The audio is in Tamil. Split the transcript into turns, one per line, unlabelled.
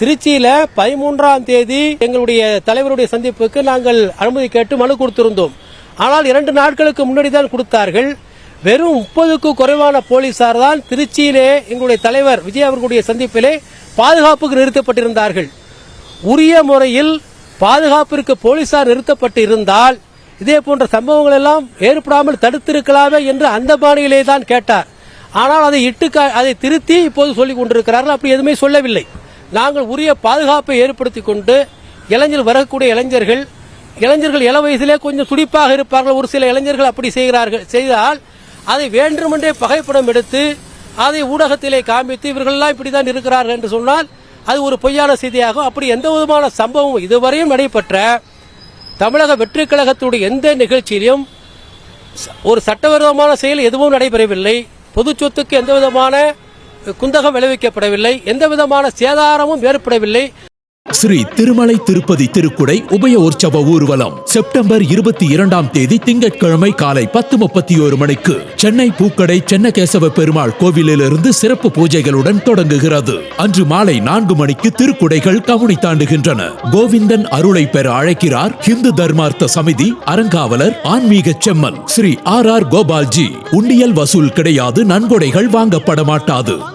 திருச்சியில பதிமூன்றாம் தேதி எங்களுடைய தலைவருடைய சந்திப்புக்கு நாங்கள் அனுமதி கேட்டு மனு கொடுத்திருந்தோம். ஆனால் இரண்டு நாட்களுக்கு முன்னாடி தான் கொடுத்தார்கள். வெறும் முப்பதுக்கு குறைவான போலீசார் தான் திருச்சியிலே எங்களுடைய தலைவர் விஜய் அவர்களுடைய சந்திப்பிலே பாதுகாப்புக்கு நிறுத்தப்பட்டிருந்தார்கள். உரிய முறையில் பாதுகாப்பிற்கு போலீசார் நிறுத்தப்பட்டு இருந்தால் இதே போன்ற சம்பவங்கள் எல்லாம் ஏற்படாமல் தடுத்திருக்கலாமே என்று அந்த பாணியிலே தான் கேட்டார். ஆனால் அதை இட்டு அதை திருத்தி இப்போது சொல்லிக் கொண்டிருக்கிறார்கள். அப்படி எதுவுமே சொல்லவில்லை. நாங்கள் உரிய பாதுகாப்பை ஏற்படுத்தி கொண்டு இளைஞர் வரக்கூடிய இளைஞர்கள் இளைஞர்கள் இள வயதிலே கொஞ்சம் துடிப்பாக இருப்பார்கள். ஒரு சில இளைஞர்கள் அப்படி செய்கிறார்கள். செய்தால் அதை வேண்டுமென்றே பகைப்படம் எடுத்து அதை ஊடகத்திலே காமித்து இவர்கள்லாம் இப்படிதான் இருக்கிறார்கள் என்று சொன்னால் அது ஒரு பொய்யான செய்தியாகும். அப்படி எந்த விதமான சம்பவம் இதுவரையும் நடைபெற்ற தமிழக வெற்றிக் கழகத்துடைய எந்த நிகழ்ச்சியிலும் ஒரு சட்டவிரோதமான செயல் எதுவும் நடைபெறவில்லை. பொது சொத்துக்கு எந்த விதமான குந்தகம் விளைவிக்கப்படவில்லை. எந்த விதமான சேதாரமும் ஏற்படவில்லை.
ஸ்ரீ திருமலை திருப்பதி திருக்குடை உபய உற்சவ ஊர்வலம் செப்டம்பர் இருபத்தி இரண்டாம் தேதி திங்கட்கிழமை காலை பத்து முப்பத்தி ஒரு மணிக்கு சென்னை பூக்கடை சென்னகேசவ பெருமாள் கோவிலிலிருந்து சிறப்பு பூஜைகளுடன் தொடங்குகிறது. அன்று மாலை நான்கு மணிக்கு திருக்குடைகள் கவுனி தாண்டுகின்றன. கோவிந்தன் அருளை பெற அழைக்கிறார் ஹிந்து தர்மார்த்த சமிதி அறங்காவலர் ஆன்மீக செம்மல் ஸ்ரீ ஆர் ஆர் கோபால்ஜி. உண்டியல் வசூல் கிடையாது நன்கொடைகள் வாங்கப்பட மாட்டாது.